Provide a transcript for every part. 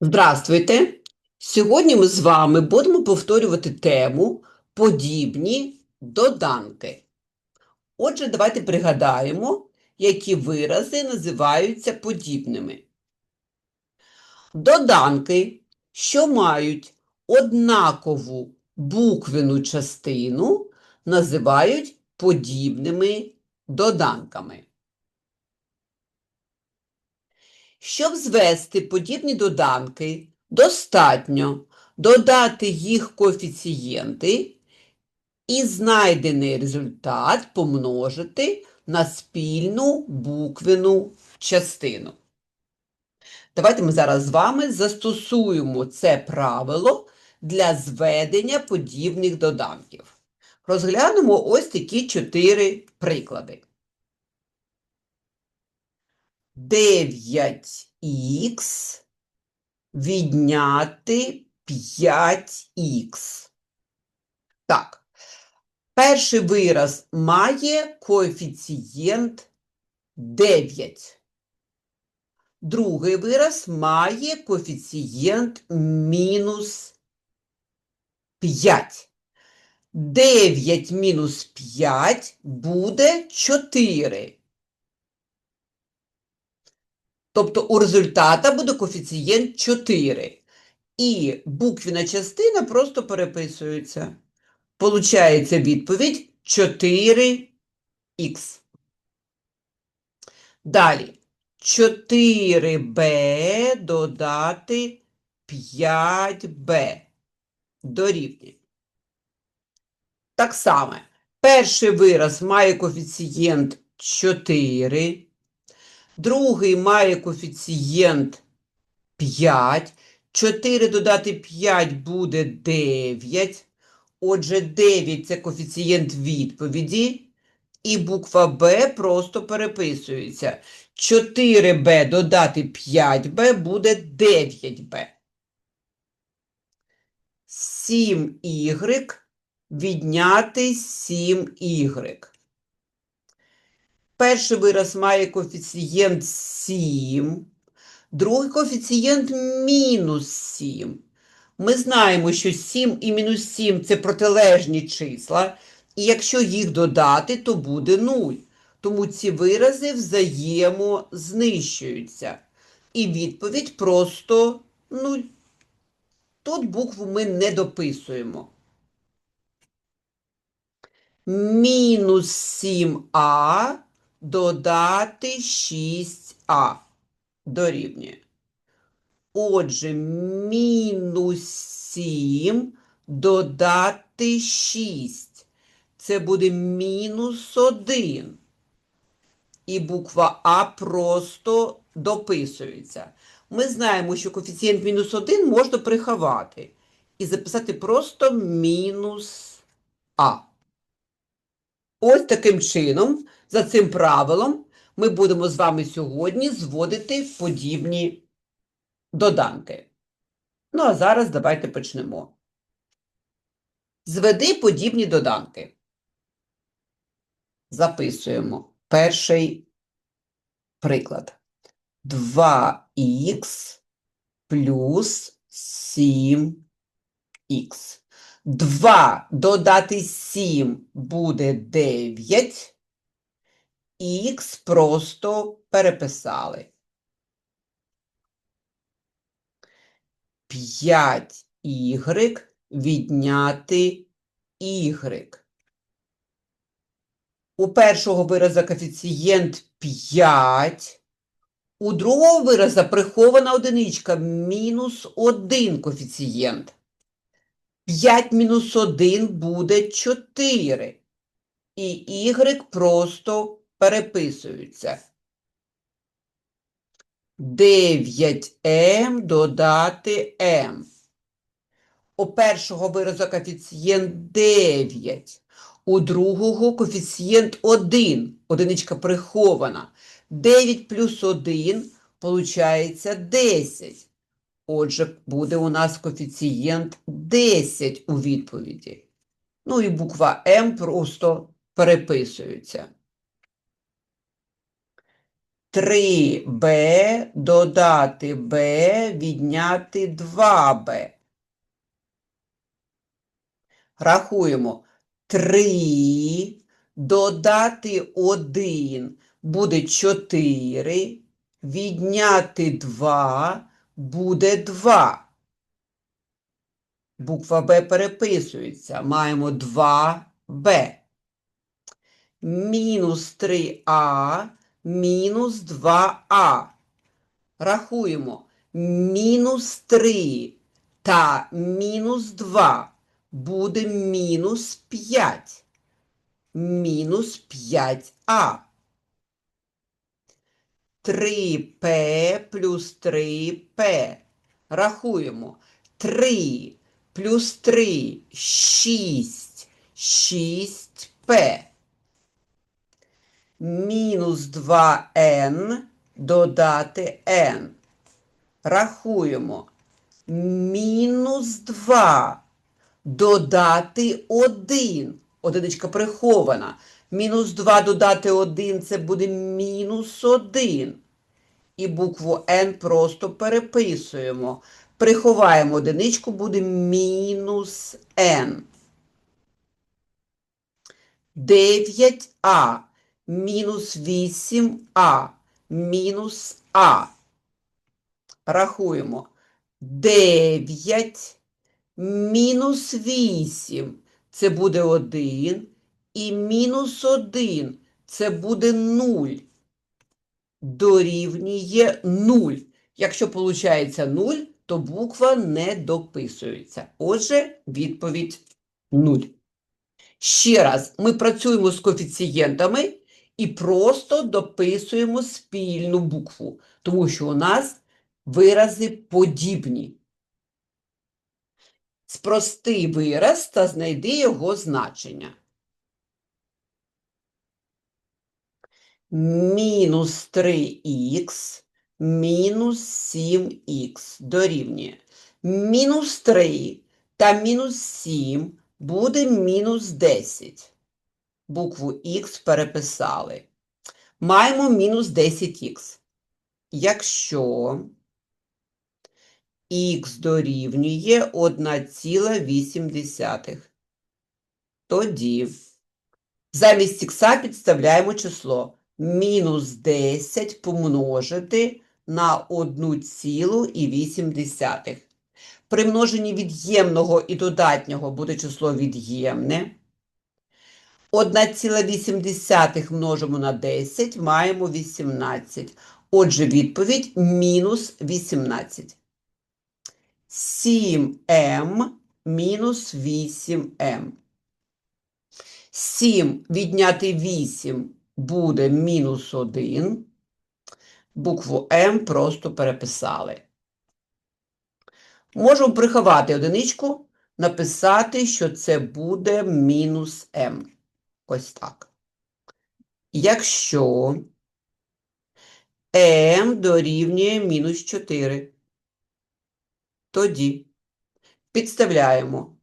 Здравствуйте! Сьогодні ми з вами будемо повторювати тему подібні доданки. Отже, давайте пригадаємо, які вирази називаються подібними. Доданки, що мають однакову буквену частину, називають подібними доданками. Щоб звести подібні доданки, достатньо додати їх коефіцієнти і знайдений результат помножити на спільну буквену частину. Давайте ми зараз з вами застосуємо це правило для зведення подібних доданків. Розглянемо ось такі чотири приклади. 9х відняти 5х. Так, перший вираз має коефіцієнт 9. Другий вираз має коефіцієнт мінус 5. 9 мінус 5 буде 4. Тобто у результата буде коефіцієнт 4. І буквіна частина просто переписується. Получається відповідь 4х. Далі 4b додати 5b дорівнює. Так само, перший вираз має коефіцієнт 4. Другий має коефіцієнт 5. 4 додати 5 буде 9. Отже, 9 це коефіцієнт відповіді. І буква Б просто переписується. 4b додати 5b буде 9b. 7y відняти 7y. Перший вираз має коефіцієнт 7, другий коефіцієнт мінус 7. Ми знаємо, що 7 і мінус 7 це протилежні числа, і якщо їх додати, то буде 0. Тому ці вирази взаємознищуються. І відповідь просто 0. Тут букву ми не дописуємо. Мінус 7а додати 6а дорівнює. Отже, мінус 7 додати 6. Це буде мінус 1. І буква А просто дописується. Ми знаємо, що коефіцієнт мінус 1 можна приховати. І записати просто мінус А. Ось таким чином, за цим правилом, ми будемо з вами сьогодні зводити подібні доданки. Ну, а зараз давайте почнемо. Зведи подібні доданки. Записуємо перший приклад. 2х плюс 7х. 2 додати 7 буде 9. Х просто переписали. 5y відняти y. У першого вираза коефіцієнт 5. У другого вираза прихована одиничка мінус 1 коефіцієнт. 5 мінус 1 буде 4. І y просто переписуються. 9m додати m. У першого вираза коефіцієнт 9. У другого коефіцієнт 1. Одиничка прихована. 9 плюс 1 получається 10. Отже, буде у нас коефіцієнт 10 у відповіді. Ну і буква М просто переписується. 3b додати b відняти 2b. Рахуємо. 3 додати 1 буде 4, відняти 2 буде 2. Буква Б переписується. Маємо 2b. Мінус 3а мінус 2а. Рахуємо. Мінус 3 та мінус 2 буде мінус 5. Мінус 5а. 3p плюс 3p. Рахуємо. 3 плюс 3 – 6. 6p. Мінус 2n додати n. Рахуємо. Мінус 2 додати 1. Одиничка прихована. Мінус 2 додати 1 це буде мінус 1. І букву n просто переписуємо. Приховаємо одиничку, буде мінус n. 9а мінус 8а мінус а. Рахуємо. 9 мінус 8 це буде 1. І мінус 1 це буде 0. Дорівнює 0. Якщо виходить 0, то буква не дописується. Отже, відповідь 0. Ще раз, ми працюємо з коефіцієнтами і просто дописуємо спільну букву, тому що у нас вирази подібні. Спрости вираз та знайди його значення. Мінус 3х мінус 7х дорівнює. Мінус 3 та мінус 7 буде мінус 10. Букву х переписали. Маємо мінус 10х. Якщо х дорівнює 1,8, тоді замість х підставляємо число мінус 10 помножити на 1,8. При множенні від'ємного і додатнього буде число від'ємне. 1,8 множимо на 10, маємо 18. Отже, відповідь мінус 18. 7m мінус 8m. 7 відняти 8 буде мінус 1. Букву М просто переписали. Можемо приховати одиничку, написати, що це буде мінус М. Ось так. Якщо М дорівнює мінус 4, тоді підставляємо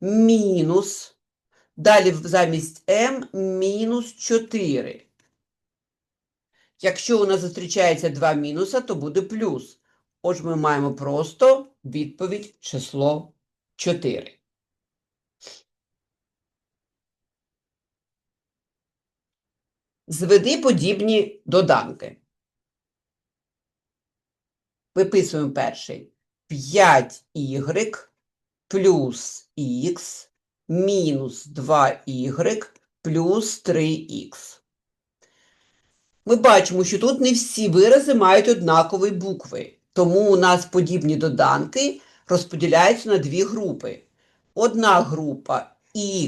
мінус, далі замість М мінус 4. Якщо у нас зустрічається два мінуса, то буде плюс. Отже, ми маємо просто відповідь число 4. Зведи подібні доданки. Виписуємо перший. 5y плюс х мінус 2y плюс 3х. Ми бачимо, що тут не всі вирази мають однакові букви. Тому у нас подібні доданки розподіляються на дві групи. Одна група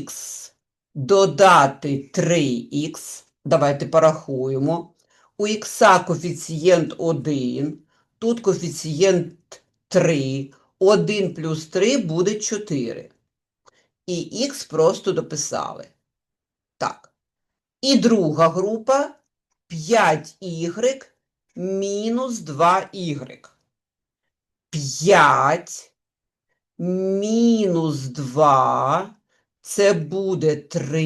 х додати 3х. Давайте порахуємо. У х коефіцієнт 1, тут коефіцієнт 3. 1 плюс 3 буде 4. І х просто дописали. Так. І друга група 5y мінус 2y. 5 мінус 2 це буде 3,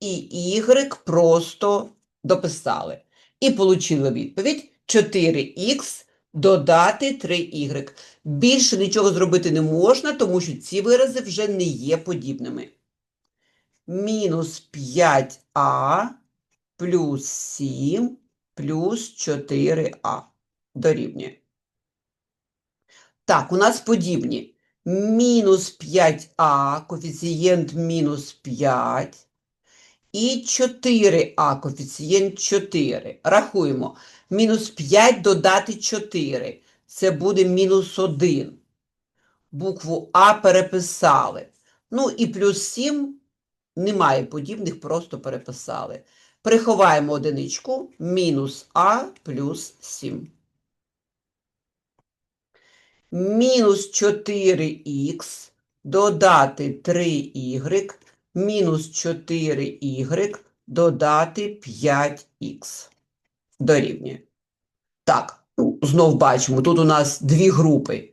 і y просто дописали. І отримали відповідь 4х додати 3y. Більше нічого зробити не можна, тому що ці вирази вже не є подібними. Мінус 5а плюс 7 плюс 4а дорівнює. Так, у нас подібні. Мінус 5а, коефіцієнт мінус 5. І 4а, коефіцієнт 4. Рахуємо. Мінус 5 додати 4. Це буде мінус 1. Букву А переписали. Ну і плюс 7 немає подібних, просто переписали. Приховаємо одиничку. Мінус А плюс 7. Мінус 4х додати 3y мінус 4y додати 5х дорівнює. Так, ну, знов бачимо, тут у нас дві групи.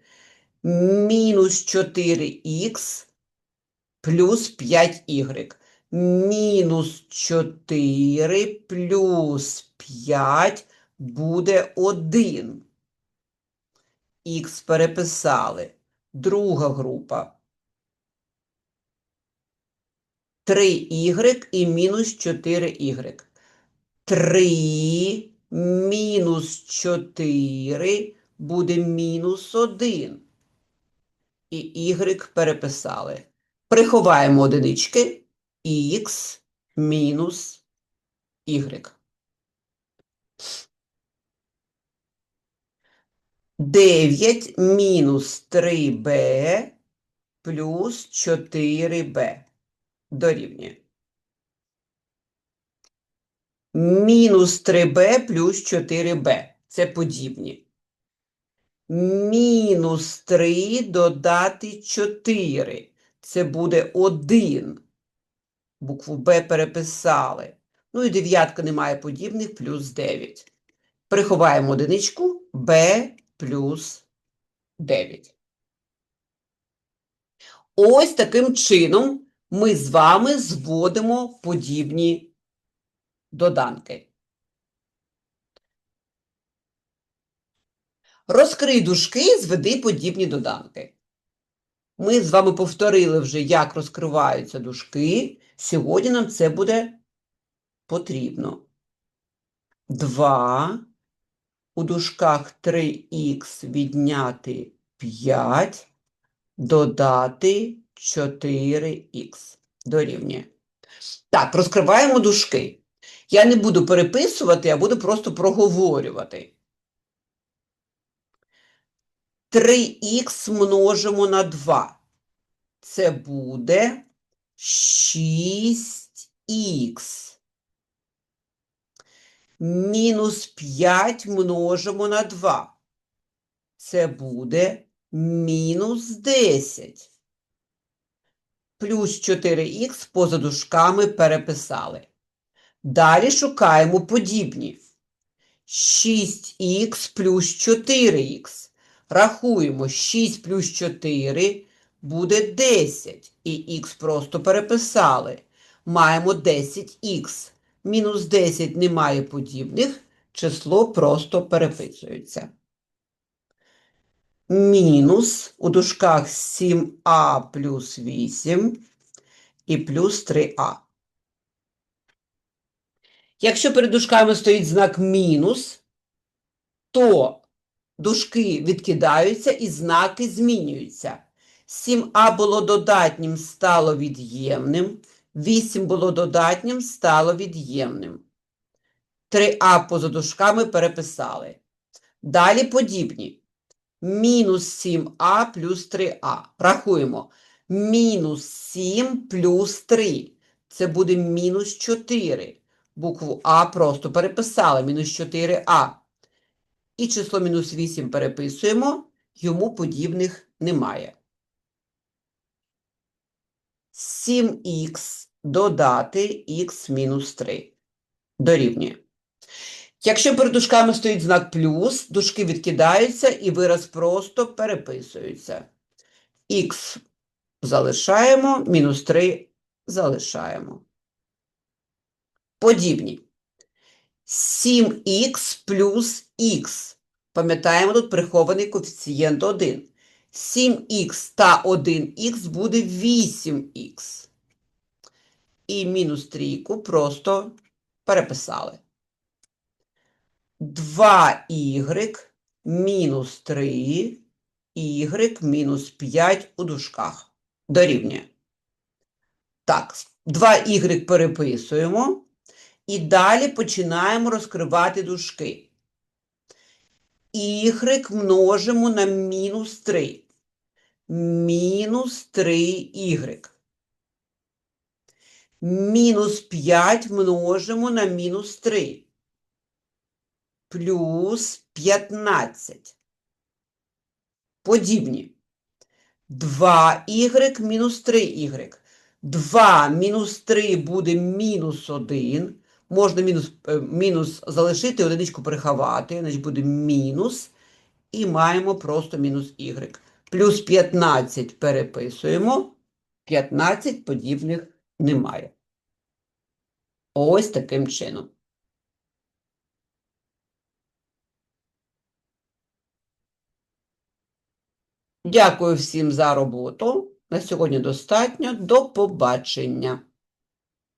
Мінус 4х плюс 5y. Мінус 4 плюс 5 буде 1. Х переписали. Друга група. 3y і мінус 4y. 3 мінус 4 буде мінус 1. І y переписали. Приховаємо одинички. х мінус y. 9 мінус 3b плюс 4b дорівнює. Мінус 3b плюс 4b. Це подібні. Мінус 3 додати 4. Це буде 1. Букву Б переписали. Ну і дев'ятка немає подібних, плюс 9. Приховаємо одиничку b плюс 9. Ось таким чином ми з вами зводимо подібні доданки. Розкрий дужки, зведи подібні доданки. Ми з вами повторили вже, як розкриваються дужки. Сьогодні нам це буде потрібно. 2 у дужках 3х відняти 5, додати 4х дорівнює. Так, розкриваємо дужки. Я не буду переписувати, а буду просто проговорювати. 3х множимо на 2. Це буде 6х. Мінус 5 множимо на 2. Це буде мінус 10. Плюс 4х поза дужками переписали. Далі шукаємо подібні. 6х плюс 4х. Рахуємо 6 плюс 4 буде 10. І х просто переписали. Маємо 10х. Мінус 10 немає подібних. Число просто переписується. Мінус у дужках 7а плюс 8 і плюс 3а. Якщо перед дужками стоїть знак мінус, то дужки відкидаються і знаки змінюються. 7а було додатнім, стало від'ємним. 8 було додатнім, стало від'ємним. 3а поза дужками переписали. Далі подібні. Мінус 7а плюс 3а. Рахуємо. Мінус 7 плюс 3. Це буде мінус 4. Букву А просто переписали. Мінус 4а. І число мінус 8 переписуємо. Йому подібних немає. 7х додати х мінус 3. Дорівнює. Якщо перед дужками стоїть знак плюс, дужки відкидаються і вираз просто переписується. Х залишаємо, мінус 3 залишаємо. Подібні. 7х плюс х. Пам'ятаємо, тут прихований коефіцієнт 1. 7х та 1х буде 8х. І мінус трійку просто переписали. 2y мінус 3, y мінус 5 у дужках. Дорівнює. Так, 2y переписуємо. І далі починаємо розкривати дужки. Y множимо на мінус 3. Мінус 3y. Мінус 5 множимо на мінус 3. Плюс 15. Подібні. 2y мінус 3y. 2 мінус 3 буде мінус 1. Можна мінус, е, мінус залишити, одиничку переховати, значить буде мінус. І маємо просто мінус y. Плюс 15 переписуємо. 15 подібних немає. Ось таким чином. Дякую всім за роботу. На сьогодні достатньо. До побачення.